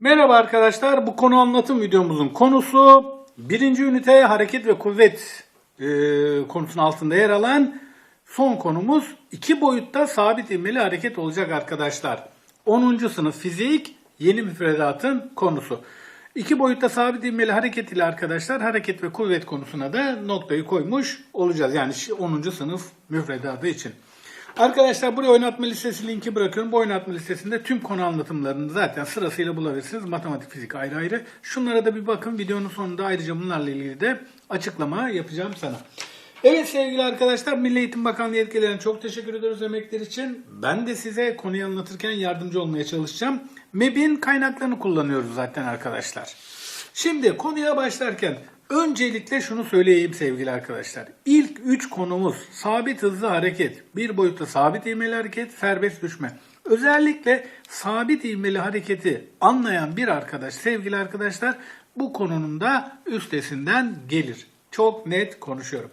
Merhaba arkadaşlar. Bu konu anlatım videomuzun konusu birinci ünite hareket ve kuvvet e, konusunun altında yer alan son konumuz iki boyutta sabit ivmeli hareket olacak arkadaşlar. 10. sınıf fizik yeni müfredatın konusu. İki boyutta sabit ivmeli hareket ile arkadaşlar hareket ve kuvvet konusuna da noktayı koymuş olacağız. Yani 10. sınıf müfredatı için. Arkadaşlar buraya oynatma listesi linki bırakıyorum. Bu oynatma listesinde tüm konu anlatımlarını zaten sırasıyla bulabilirsiniz. Matematik, fizik ayrı ayrı. Şunlara da bir bakın. Videonun sonunda ayrıca bunlarla ilgili de açıklama yapacağım sana. Evet sevgili arkadaşlar Milli Eğitim Bakanlığı yetkililerine çok teşekkür ediyoruz emekler için. Ben de size konuyu anlatırken yardımcı olmaya çalışacağım. MEB'in kaynaklarını kullanıyoruz zaten arkadaşlar. Şimdi konuya başlarken öncelikle şunu söyleyeyim sevgili arkadaşlar. İlk üç konumuz sabit hızlı hareket, bir boyutta sabit ivmeli hareket, serbest düşme. Özellikle sabit ivmeli hareketi anlayan bir arkadaş sevgili arkadaşlar bu konunun da üstesinden gelir. Çok net konuşuyorum.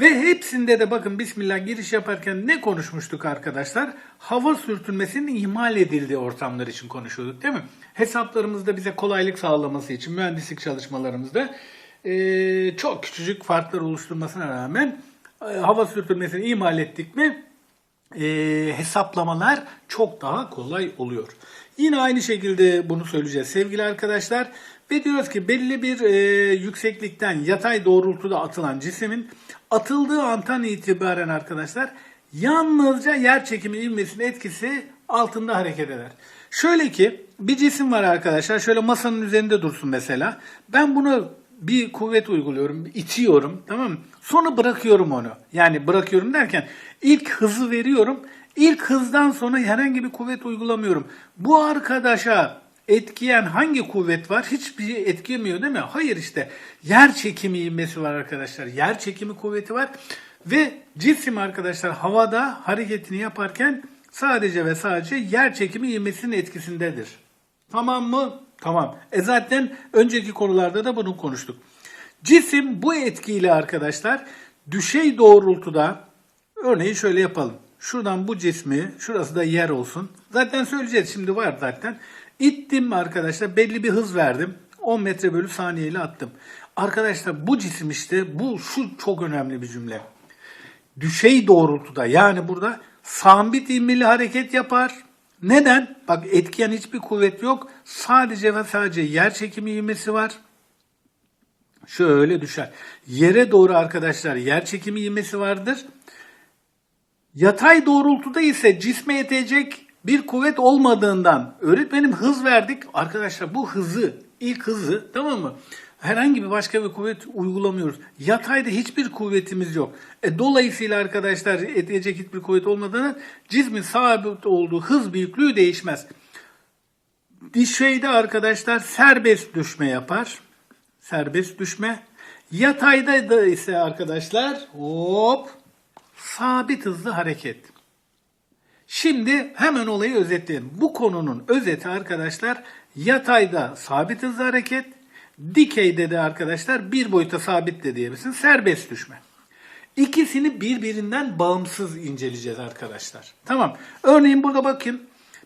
Ve hepsinde de bakın Bismillah giriş yaparken ne konuşmuştuk arkadaşlar? Hava sürtünmesinin ihmal edildiği ortamlar için konuşuyorduk değil mi? Hesaplarımızda bize kolaylık sağlaması için mühendislik çalışmalarımızda eee, çok küçücük farklar oluşturmasına rağmen eee, hava sürtünmesini ihmal ettik mi eee, hesaplamalar çok daha kolay oluyor. Yine aynı şekilde bunu söyleyeceğiz sevgili arkadaşlar. Ve diyoruz ki belli bir eee, yükseklikten yatay doğrultuda atılan cismin atıldığı antan itibaren arkadaşlar yalnızca yer çekimi ivmesinin etkisi altında hareket eder. Şöyle ki bir cisim var arkadaşlar şöyle masanın üzerinde dursun mesela. Ben bunu bir kuvvet uyguluyorum, itiyorum tamam mı? Sonra bırakıyorum onu. Yani bırakıyorum derken ilk hızı veriyorum. İlk hızdan sonra herhangi bir kuvvet uygulamıyorum. Bu arkadaşa etkiyen hangi kuvvet var? Hiçbir şey etkilemiyor değil mi? Hayır işte yer çekimi ivmesi var arkadaşlar. Yer çekimi kuvveti var. Ve cisim arkadaşlar havada hareketini yaparken sadece ve sadece yer çekimi ivmesinin etkisindedir. Tamam mı? Tamam. E zaten önceki konularda da bunu konuştuk. Cisim bu etkiyle arkadaşlar düşey doğrultuda örneğin şöyle yapalım. Şuradan bu cismi, şurası da yer olsun. Zaten söyleyeceğiz şimdi var zaten. İttim arkadaşlar belli bir hız verdim. 10 metre bölü saniye ile attım. Arkadaşlar bu cisim işte bu şu çok önemli bir cümle. Düşey doğrultuda yani burada sabit ivmeli hareket yapar. Neden? Bak etkiyen hiçbir kuvvet yok. Sadece ve sadece yer çekimi ivmesi var. Şöyle düşer. Yere doğru arkadaşlar yer çekimi ivmesi vardır. Yatay doğrultuda ise cisme yetecek bir kuvvet olmadığından öğretmenim hız verdik. Arkadaşlar bu hızı, ilk hızı tamam mı? Herhangi bir başka bir kuvvet uygulamıyoruz. Yatayda hiçbir kuvvetimiz yok. E, dolayısıyla arkadaşlar yetecek hiçbir kuvvet olmadığından cismin sabit olduğu hız büyüklüğü değişmez. Dişeyde arkadaşlar serbest düşme yapar. Serbest düşme. Yatayda da ise arkadaşlar hop sabit hızlı hareket. Şimdi hemen olayı özetleyelim. Bu konunun özeti arkadaşlar yatayda sabit hızlı hareket, dikeyde de arkadaşlar bir boyuta sabit de diyebilirsin serbest düşme. İkisini birbirinden bağımsız inceleyeceğiz arkadaşlar. Tamam. Örneğin burada bakın.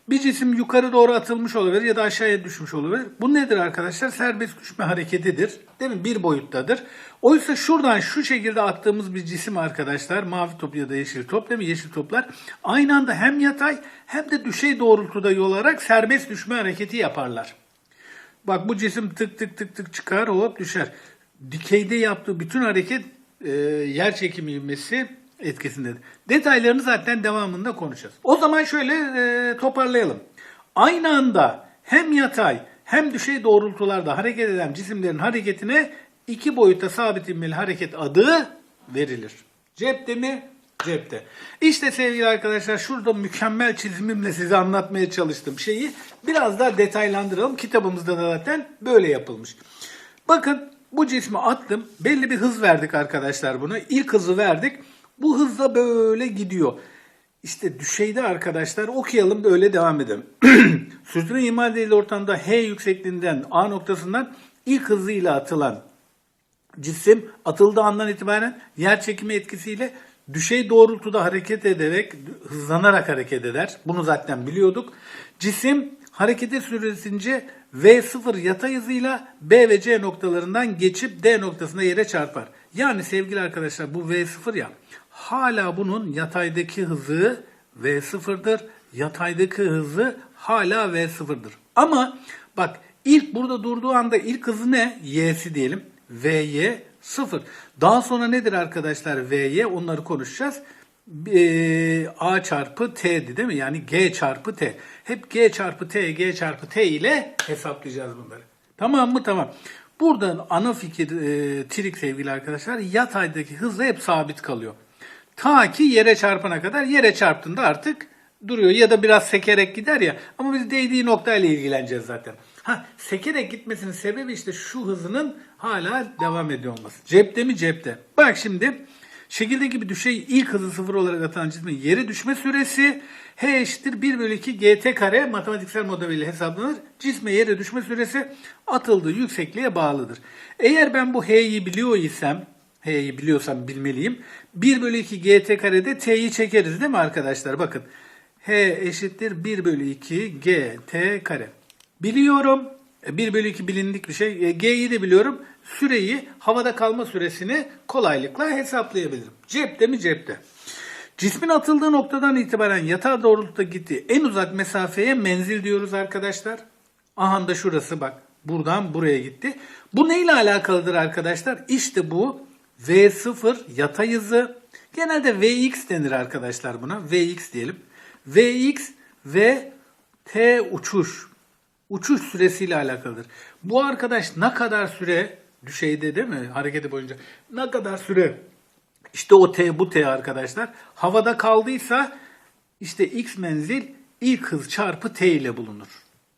Bir cisim yukarı doğru atılmış olabilir ya da aşağıya düşmüş olabilir. Bu nedir arkadaşlar? Serbest düşme hareketidir. Değil mi? Bir boyuttadır. Oysa şuradan şu şekilde attığımız bir cisim arkadaşlar mavi top ya da yeşil top değil mi? Yeşil toplar aynı anda hem yatay hem de düşey doğrultuda yol alarak serbest düşme hareketi yaparlar. Bak bu cisim tık tık tık tık çıkar hop düşer. Dikeyde yaptığı bütün hareket e, yer çekimi ivmesi etkisindedir. Detaylarını zaten devamında konuşacağız. O zaman şöyle e, toparlayalım. Aynı anda hem yatay hem düşey doğrultularda hareket eden cisimlerin hareketine iki boyutta sabit ivmeli hareket adı verilir. Cepte mi? Cepte. İşte sevgili arkadaşlar şurada mükemmel çizimimle size anlatmaya çalıştığım şeyi biraz daha detaylandıralım. Kitabımızda da zaten böyle yapılmış. Bakın bu cismi attım. Belli bir hız verdik arkadaşlar bunu. İlk hızı verdik. Bu hızla böyle gidiyor. İşte düşeyde arkadaşlar okuyalım da öyle devam edelim. Sürtünme imal değil ortamda H yüksekliğinden A noktasından ilk hızıyla atılan cisim atıldığı andan itibaren yer çekimi etkisiyle düşey doğrultuda hareket ederek, hızlanarak hareket eder. Bunu zaten biliyorduk. Cisim harekete süresince V0 yatay hızıyla B ve C noktalarından geçip D noktasında yere çarpar. Yani sevgili arkadaşlar bu V0 ya hala bunun yataydaki hızı V0'dır. Yataydaki hızı hala V0'dır. Ama bak ilk burada durduğu anda ilk hızı ne? Y'si diyelim. Vy 0. Daha sonra nedir arkadaşlar Vy? Onları konuşacağız. Ee, A çarpı T'di değil mi? Yani G çarpı T. Hep G çarpı T, G çarpı T ile hesaplayacağız bunları. Tamam mı? Tamam. Buradan ana fikir e, trik sevgili arkadaşlar yataydaki hızla hep sabit kalıyor. Ta ki yere çarpana kadar yere çarptığında artık duruyor ya da biraz sekerek gider ya ama biz değdiği noktayla ilgileneceğiz zaten. Ha sekerek gitmesinin sebebi işte şu hızının hala devam ediyor olması. Cepte mi cepte. Bak şimdi şekildeki bir düşey ilk hızı sıfır olarak atılan cismin yere düşme süresi h eşittir 1 bölü 2 gt kare matematiksel modeliyle hesaplanır. Cisme yere düşme süresi atıldığı yüksekliğe bağlıdır. Eğer ben bu h'yi biliyor isem H'yi biliyorsam bilmeliyim. 1 bölü 2 gt karede t'yi çekeriz değil mi arkadaşlar? Bakın. H eşittir 1 bölü 2 gt kare. Biliyorum. E, 1 bölü 2 bilindik bir şey. E, G'yi de biliyorum. Süreyi, havada kalma süresini kolaylıkla hesaplayabilirim. Cepte mi cepte. Cismin atıldığı noktadan itibaren yatay doğrultuda gittiği en uzak mesafeye menzil diyoruz arkadaşlar. Aha da şurası bak. Buradan buraya gitti. Bu neyle alakalıdır arkadaşlar? İşte bu V0 yatay hızı. Genelde Vx denir arkadaşlar buna. Vx diyelim. Vx ve T uçuş. Uçuş süresiyle alakalıdır. Bu arkadaş ne kadar süre düşeyde değil mi hareketi boyunca ne kadar süre işte o T bu T arkadaşlar havada kaldıysa işte X menzil ilk hız çarpı T ile bulunur.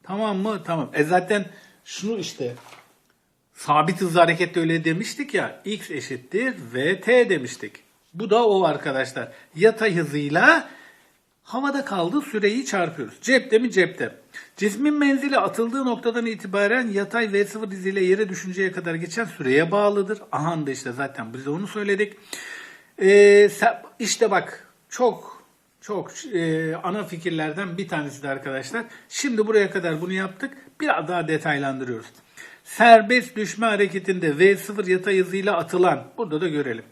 Tamam mı? Tamam. E zaten şunu işte sabit hızlı harekette öyle demiştik ya. X eşittir VT demiştik. Bu da o arkadaşlar. Yatay hızıyla havada kaldığı süreyi çarpıyoruz. Cepte mi cepte. Cismin menzili atıldığı noktadan itibaren yatay V0 diziyle yere düşünceye kadar geçen süreye bağlıdır. Aha da işte zaten biz de onu söyledik. Ee, işte bak çok çok e, ana fikirlerden bir tanesi de arkadaşlar. Şimdi buraya kadar bunu yaptık. Biraz daha detaylandırıyoruz. Serbest düşme hareketinde V0 yatay hızıyla atılan, burada da görelim.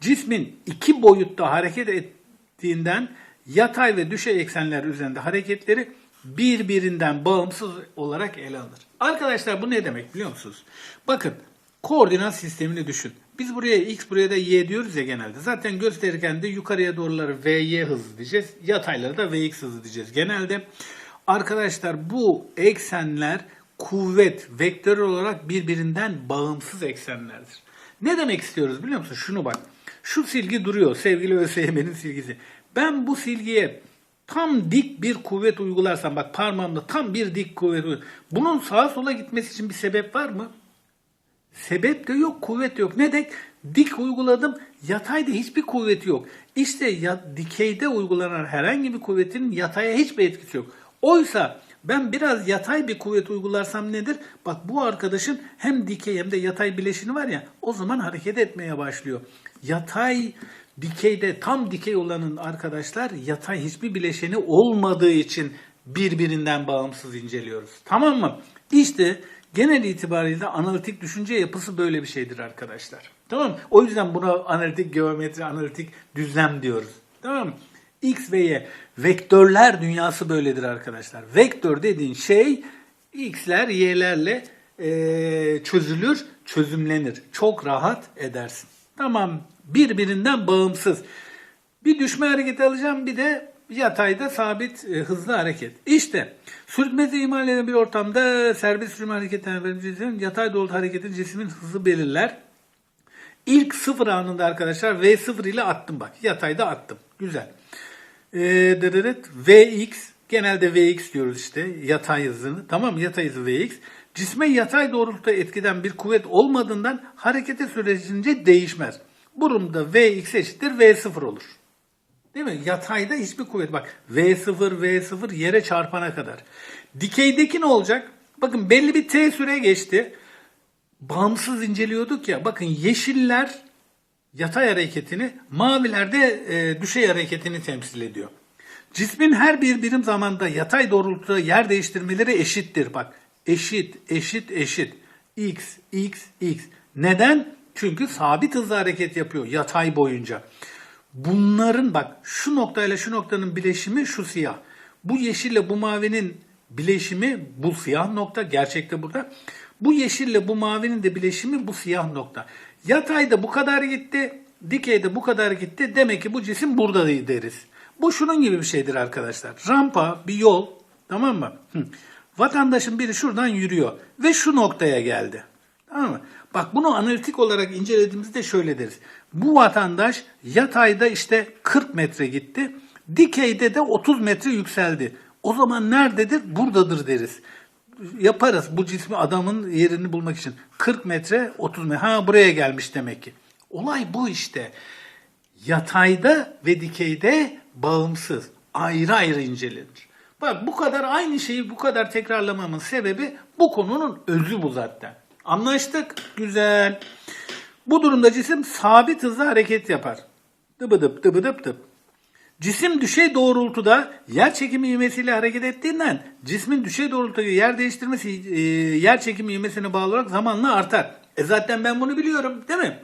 Cismin iki boyutta hareket ettiğinden yatay ve düşey eksenler üzerinde hareketleri birbirinden bağımsız olarak ele alınır. Arkadaşlar bu ne demek biliyor musunuz? Bakın koordinat sistemini düşün. Biz buraya x buraya da y diyoruz ya genelde. Zaten gösterirken de yukarıya doğruları vy hızı diyeceğiz. Yatayları da vx hızı diyeceğiz genelde. Arkadaşlar bu eksenler kuvvet vektör olarak birbirinden bağımsız eksenlerdir. Ne demek istiyoruz biliyor musun? Şunu bak. Şu silgi duruyor sevgili ÖSYM'nin silgisi. Ben bu silgiye tam dik bir kuvvet uygularsam bak parmağımda tam bir dik kuvvet bunun sağa sola gitmesi için bir sebep var mı? Sebep de yok, kuvvet de yok. Ne demek? Dik uyguladım, yatayda hiçbir kuvveti yok. İşte ya, dikeyde uygulanan herhangi bir kuvvetin yataya hiçbir etkisi yok. Oysa ben biraz yatay bir kuvvet uygularsam nedir? Bak bu arkadaşın hem dikey hem de yatay bileşini var ya o zaman hareket etmeye başlıyor. Yatay dikeyde tam dikey olanın arkadaşlar yatay hiçbir bileşeni olmadığı için birbirinden bağımsız inceliyoruz. Tamam mı? İşte genel itibariyle analitik düşünce yapısı böyle bir şeydir arkadaşlar. Tamam mı? O yüzden buna analitik geometri, analitik düzlem diyoruz. Tamam mı? X ve Y. Vektörler dünyası böyledir arkadaşlar. Vektör dediğin şey X'ler Y'lerle e, çözülür, çözümlenir. Çok rahat edersin. Tamam. Birbirinden bağımsız. Bir düşme hareketi alacağım bir de yatayda sabit e, hızlı hareket. İşte sürtmesi ihmal eden bir ortamda serbest sürme hareketlerinin yatay doğrultu hareketin cismin hızı belirler. İlk sıfır anında arkadaşlar V0 ile attım bak. Yatayda attım. Güzel. Ee, dırırıt, Vx genelde Vx diyoruz işte yatay hızını. Tamam? Yatay hızı Vx. Cisme yatay doğrultuda etkiden bir kuvvet olmadığından harekete sürecince değişmez. Bu durumda Vx eşittir V0 olur. Değil mi? Yatayda hiçbir kuvvet. Bak V0, V0 yere çarpana kadar. Dikeydeki ne olacak? Bakın belli bir T süre geçti. Bağımsız inceliyorduk ya. Bakın yeşiller yatay hareketini, maviler de e, düşey hareketini temsil ediyor. Cismin her bir birim zamanda yatay doğrultuda yer değiştirmeleri eşittir. Bak eşit, eşit, eşit. X, X, X. Neden? Çünkü sabit hızla hareket yapıyor yatay boyunca. Bunların bak şu noktayla şu noktanın bileşimi şu siyah. Bu yeşille bu mavinin bileşimi bu siyah nokta gerçekte burada. Bu yeşille bu mavinin de bileşimi bu siyah nokta. Yatayda bu kadar gitti, dikeyde bu kadar gitti. Demek ki bu cisim burada deriz. Bu şunun gibi bir şeydir arkadaşlar. Rampa, bir yol, tamam mı? Hı. Vatandaşın biri şuradan yürüyor ve şu noktaya geldi. Tamam mı? Bak bunu analitik olarak incelediğimizde şöyle deriz. Bu vatandaş yatayda işte 40 metre gitti. Dikeyde de 30 metre yükseldi. O zaman nerededir? Buradadır deriz. Yaparız bu cismi adamın yerini bulmak için. 40 metre 30 metre. Ha buraya gelmiş demek ki. Olay bu işte. Yatayda ve dikeyde bağımsız. Ayrı ayrı incelenir. Bak bu kadar aynı şeyi bu kadar tekrarlamamın sebebi bu konunun özü bu zaten. Anlaştık. Güzel. Bu durumda cisim sabit hızla hareket yapar. Dıbıdıp dıbıdıp dıp. Cisim düşey doğrultuda yer çekimi ivmesiyle hareket ettiğinden cismin düşey doğrultuda yer değiştirmesi e, yer çekimi ivmesine bağlı olarak zamanla artar. E zaten ben bunu biliyorum değil mi?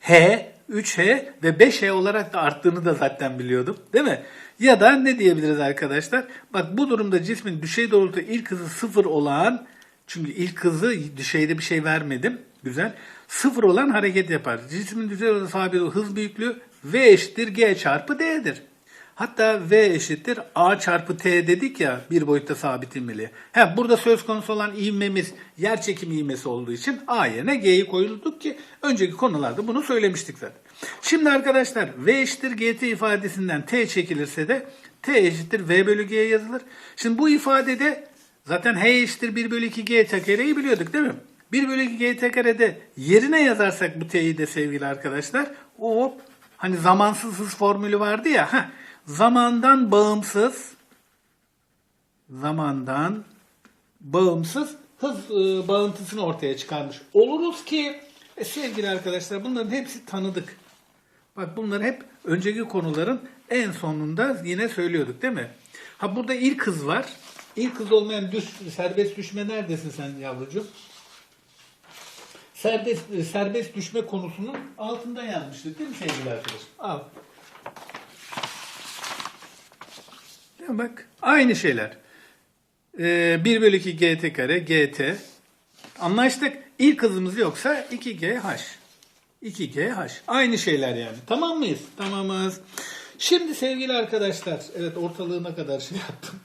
H, 3H ve 5H olarak da arttığını da zaten biliyordum. Değil mi? Ya da ne diyebiliriz arkadaşlar? Bak bu durumda cismin düşey doğrultuda ilk hızı sıfır olan çünkü ilk hızı düşeyde bir şey vermedim. Güzel. Sıfır olan hareket yapar. Cismin düşey doğrultuda sabit hız büyüklüğü V eşittir G çarpı D'dir. Hatta V eşittir A çarpı T dedik ya bir boyutta sabit ivmeli. He, burada söz konusu olan ivmemiz yer çekimi ivmesi olduğu için A yerine G'yi koyulduk ki önceki konularda bunu söylemiştik zaten. Şimdi arkadaşlar V eşittir GT ifadesinden T çekilirse de T eşittir V bölü G yazılır. Şimdi bu ifadede zaten H eşittir 1 bölü 2 G kareyi biliyorduk değil mi? 1 bölü 2 G karede yerine yazarsak bu T'yi de sevgili arkadaşlar hop hani zamansız hız formülü vardı ya heh, zamandan bağımsız zamandan bağımsız hız e, bağıntısını ortaya çıkarmış oluruz ki e, sevgili arkadaşlar bunların hepsi tanıdık. Bak bunları hep önceki konuların en sonunda yine söylüyorduk değil mi? Ha burada ilk hız var. İlk hız olmayan düş, serbest düşme neredesin sen yavrucuğum? Serbest, serbest düşme konusunun altında yazmıştık değil mi sevgili arkadaşlar? Al. Ya bak aynı şeyler. Ee, 1 bölü 2 gt kare gt. Anlaştık. İlk hızımız yoksa 2gh. 2gh. Aynı şeyler yani. Tamam mıyız? Tamamız. Şimdi sevgili arkadaşlar. Evet ortalığına kadar şey yaptım.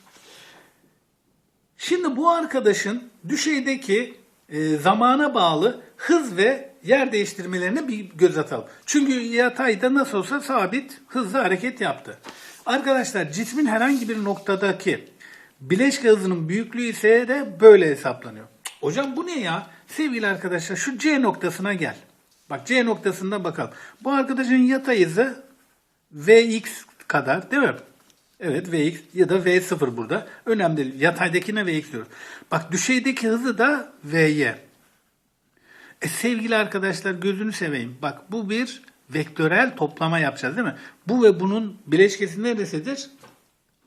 Şimdi bu arkadaşın düşeydeki e, zamana bağlı hız ve yer değiştirmelerine bir göz atalım. Çünkü yatayda nasıl olsa sabit hızlı hareket yaptı. Arkadaşlar cismin herhangi bir noktadaki bileşke hızının büyüklüğü ise de böyle hesaplanıyor. Hocam bu ne ya? Sevgili arkadaşlar şu C noktasına gel. Bak C noktasında bakalım. Bu arkadaşın yatay hızı Vx kadar değil mi? Evet Vx ya da V0 burada. Önemli değil. Yataydakine Vx diyoruz. Bak düşeydeki hızı da Vy. E sevgili arkadaşlar gözünü seveyim. Bak bu bir vektörel toplama yapacağız değil mi? Bu ve bunun bileşkesi neresidir?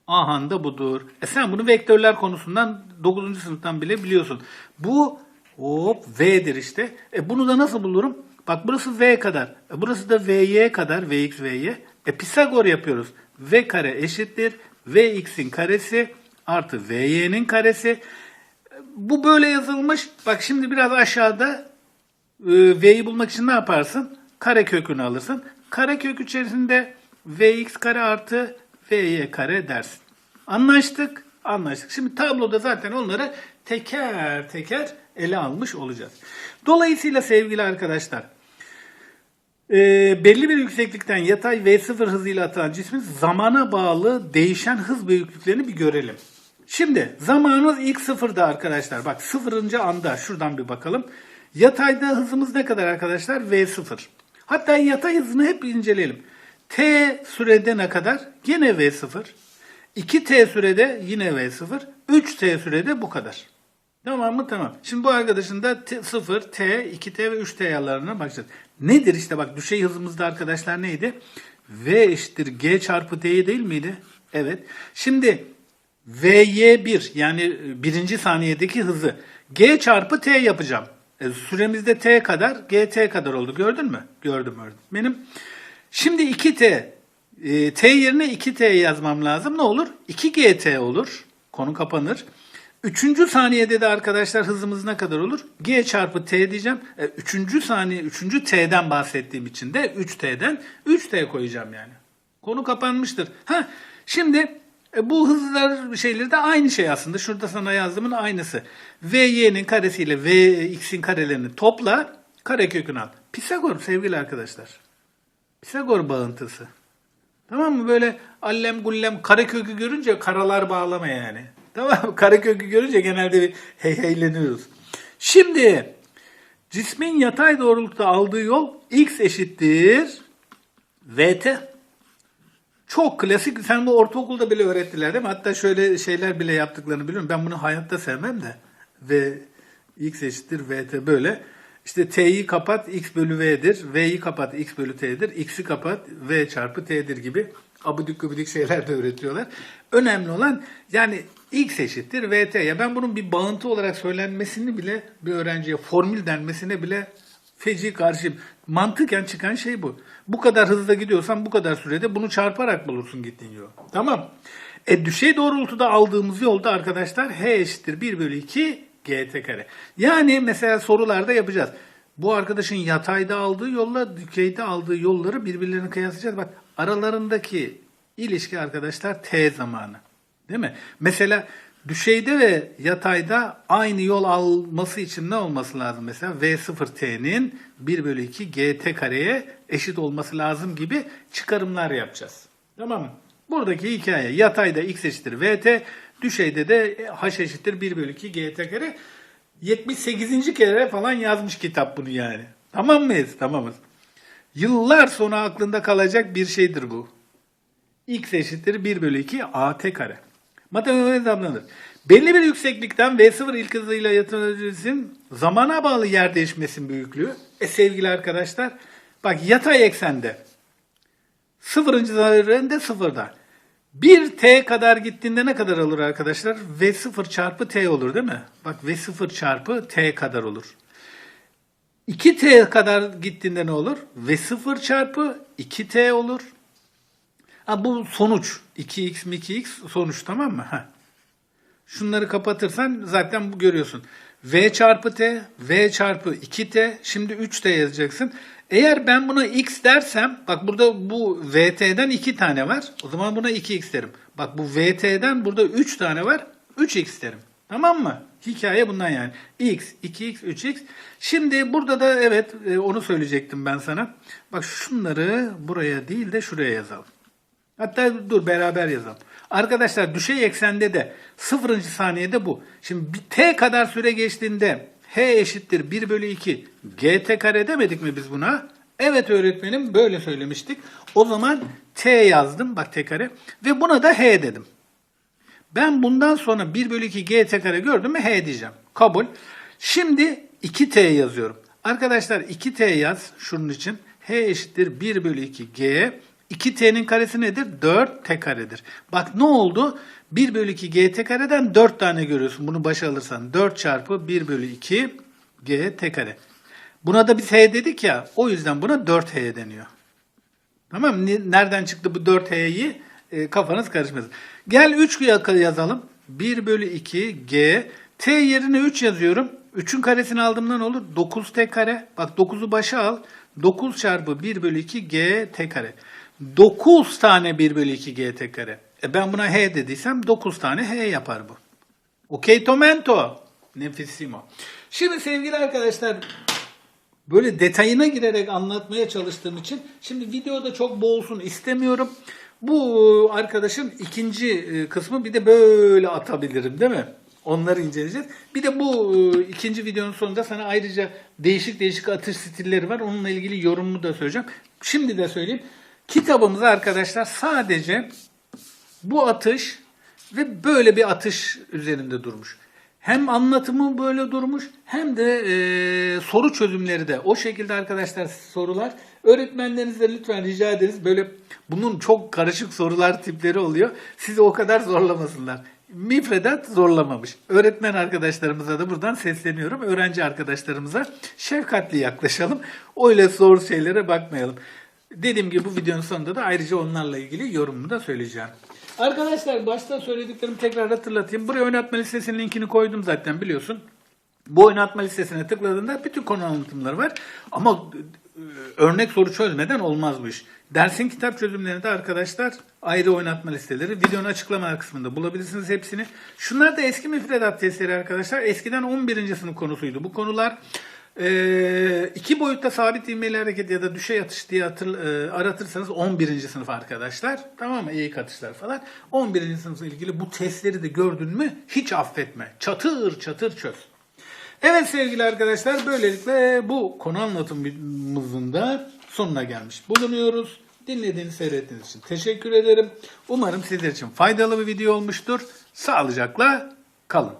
Ahanda budur. E sen bunu vektörler konusundan 9. sınıftan bile biliyorsun. Bu hop V'dir işte. E bunu da nasıl bulurum? Bak burası V kadar. E burası da Vy kadar. Vx, Vy. E Pisagor yapıyoruz. V kare eşittir. Vx'in karesi artı Vy'nin karesi. Bu böyle yazılmış. Bak şimdi biraz aşağıda e, V'yi bulmak için ne yaparsın? Kare kökünü alırsın. Kare kök içerisinde Vx kare artı Vy kare dersin. Anlaştık? Anlaştık. Şimdi tabloda zaten onları teker teker ele almış olacağız. Dolayısıyla sevgili arkadaşlar e, belli bir yükseklikten yatay V0 hızıyla atılan cismin zamana bağlı değişen hız büyüklüklerini bir görelim. Şimdi zamanımız ilk sıfırda arkadaşlar. Bak sıfırıncı anda şuradan bir bakalım. Yatayda hızımız ne kadar arkadaşlar? V0. Hatta yatay hızını hep inceleyelim. T sürede ne kadar? Yine V0. 2T sürede yine V0. 3T sürede bu kadar. Tamam mı? Tamam. Şimdi bu arkadaşın da T, 0, T, 2T ve 3T ayarlarına bakacağız. Nedir işte bak düşey hızımızda arkadaşlar neydi? V eşittir G çarpı T değil miydi? Evet. Şimdi VY1 yani e, birinci saniyedeki hızı G çarpı T yapacağım. E, süremizde T kadar, GT kadar oldu. Gördün mü? Gördüm öğretmenim. Şimdi 2T. E, T yerine 2T yazmam lazım. Ne olur? 2GT olur. Konu kapanır. Üçüncü saniyede de arkadaşlar hızımız ne kadar olur? G çarpı T diyeceğim. E, üçüncü saniye, üçüncü T'den bahsettiğim için de 3T'den 3T koyacağım yani. Konu kapanmıştır. Ha, şimdi e, bu hızlar şeyleri de aynı şey aslında. Şurada sana yazdığımın aynısı. VY'nin karesiyle VX'in karelerini topla, karekökünü al. Pisagor sevgili arkadaşlar. Pisagor bağıntısı. Tamam mı? Böyle allem gullem karekökü görünce karalar bağlama yani. Tamam mı? Karekökü görünce genelde bir hey heyleniyoruz. Şimdi cismin yatay doğrultuda aldığı yol x eşittir vt. Çok klasik. Sen bu ortaokulda bile öğrettiler değil mi? Hatta şöyle şeyler bile yaptıklarını biliyorum. Ben bunu hayatta sevmem de. Ve x eşittir vt böyle. İşte t'yi kapat x bölü v'dir. V'yi kapat x bölü t'dir. x'i kapat v çarpı t'dir gibi abidik gubidik şeyler de öğretiyorlar. Önemli olan yani x eşittir vt. Ya ben bunun bir bağıntı olarak söylenmesini bile bir öğrenciye formül denmesine bile feci karşıyım. Mantıken çıkan şey bu. Bu kadar hızla gidiyorsan bu kadar sürede bunu çarparak bulursun gittiğin yol. Tamam. E düşey doğrultuda aldığımız yolda arkadaşlar h eşittir 1 bölü 2 gt kare. Yani mesela sorularda yapacağız. Bu arkadaşın yatayda aldığı yolla dikeyde aldığı yolları birbirlerine kıyaslayacağız. Bak aralarındaki ilişki arkadaşlar t zamanı. Değil mi? Mesela düşeyde ve yatayda aynı yol alması için ne olması lazım? Mesela V0t'nin 1 bölü 2 gt kareye eşit olması lazım gibi çıkarımlar yapacağız. Tamam mı? Buradaki hikaye yatayda x eşittir vt, düşeyde de h eşittir 1 bölü 2 gt kare. 78. kere falan yazmış kitap bunu yani. Tamam mıyız? Tamamız. Yıllar sonra aklında kalacak bir şeydir bu. x eşittir 1 bölü 2 at kare. Matematik hesaplanır. Belli bir yükseklikten V0 ilk hızıyla yatırıcısının zamana bağlı yer değişmesinin büyüklüğü. E sevgili arkadaşlar bak yatay eksende sıfırıncı zararında sıfırda. 1 t kadar gittiğinde ne kadar olur arkadaşlar? V0 çarpı t olur değil mi? Bak V0 çarpı t kadar olur. 2t kadar gittiğinde ne olur? V0 çarpı 2t olur. Ha, bu sonuç. 2x mi 2x sonuç tamam mı? Ha. Şunları kapatırsan zaten bu görüyorsun. V çarpı t, V çarpı 2t, şimdi 3t yazacaksın. Eğer ben buna x dersem, bak burada bu vt'den 2 tane var. O zaman buna 2x derim. Bak bu vt'den burada 3 tane var. 3x derim. Tamam mı? Hikaye bundan yani. x, 2x, 3x. Şimdi burada da evet e, onu söyleyecektim ben sana. Bak şunları buraya değil de şuraya yazalım. Hatta dur beraber yazalım. Arkadaşlar düşey eksende de sıfırıncı saniyede bu. Şimdi bir t kadar süre geçtiğinde h eşittir 1 bölü 2 gt kare demedik mi biz buna? Evet öğretmenim böyle söylemiştik. O zaman t yazdım bak t kare ve buna da h dedim. Ben bundan sonra 1 bölü 2 gt kare gördüm mü h diyeceğim. Kabul. Şimdi 2t yazıyorum. Arkadaşlar 2t yaz şunun için. h eşittir 1 bölü 2 g 2t'nin karesi nedir? 4t karedir. Bak ne oldu? 1 bölü 2 gt kareden 4 tane görüyorsun. Bunu başa alırsan 4 çarpı 1 bölü 2 gt kare. Buna da biz h dedik ya. O yüzden buna 4h deniyor. Tamam mı? Nereden çıktı bu 4h'yi? E, kafanız karışmasın. Gel 3 yazalım. 1 bölü 2 g. t yerine 3 yazıyorum. 3'ün karesini aldığımda ne olur? 9t kare. Bak 9'u başa al. 9 çarpı 1 bölü 2 g t kare. 9 tane 1 bölü 2 gt kare. E ben buna h dediysem 9 tane h yapar bu. Okey tomento. Nefissimo. Şimdi sevgili arkadaşlar böyle detayına girerek anlatmaya çalıştığım için şimdi videoda çok boğulsun istemiyorum. Bu arkadaşın ikinci e, kısmı bir de böyle atabilirim değil mi? Onları inceleyeceğiz. Bir de bu e, ikinci videonun sonunda sana ayrıca değişik değişik atış stilleri var. Onunla ilgili yorumumu da söyleyeceğim. Şimdi de söyleyeyim. Kitabımızda arkadaşlar sadece bu atış ve böyle bir atış üzerinde durmuş. Hem anlatımı böyle durmuş hem de e, soru çözümleri de o şekilde arkadaşlar sorular Öğretmenlerinize lütfen rica ederiz böyle bunun çok karışık sorular tipleri oluyor. Sizi o kadar zorlamasınlar. Müfredat zorlamamış. Öğretmen arkadaşlarımıza da buradan sesleniyorum. Öğrenci arkadaşlarımıza şefkatli yaklaşalım. Öyle zor şeylere bakmayalım. Dediğim gibi bu videonun sonunda da ayrıca onlarla ilgili yorumumu da söyleyeceğim. Arkadaşlar başta söylediklerimi tekrar hatırlatayım. Buraya oynatma listesinin linkini koydum zaten biliyorsun. Bu oynatma listesine tıkladığında bütün konu anlatımları var. Ama e, örnek soru çözmeden olmaz bu. Dersin kitap çözümlerini de arkadaşlar ayrı oynatma listeleri videonun açıklama kısmında bulabilirsiniz hepsini. Şunlar da eski müfredat testleri arkadaşlar. Eskiden 11. sınıf konusuydu. Bu konular e, iki boyutta sabit ivmeli hareket ya da düşey atış diye hatır, e, aratırsanız 11. sınıf arkadaşlar. Tamam mı? Eğik atışlar falan. 11. sınıfla ilgili bu testleri de gördün mü hiç affetme. Çatır çatır çöz. Evet sevgili arkadaşlar böylelikle bu konu anlatımımızın da sonuna gelmiş bulunuyoruz. Dinlediğiniz, seyrettiğiniz için teşekkür ederim. Umarım sizler için faydalı bir video olmuştur. Sağlıcakla kalın.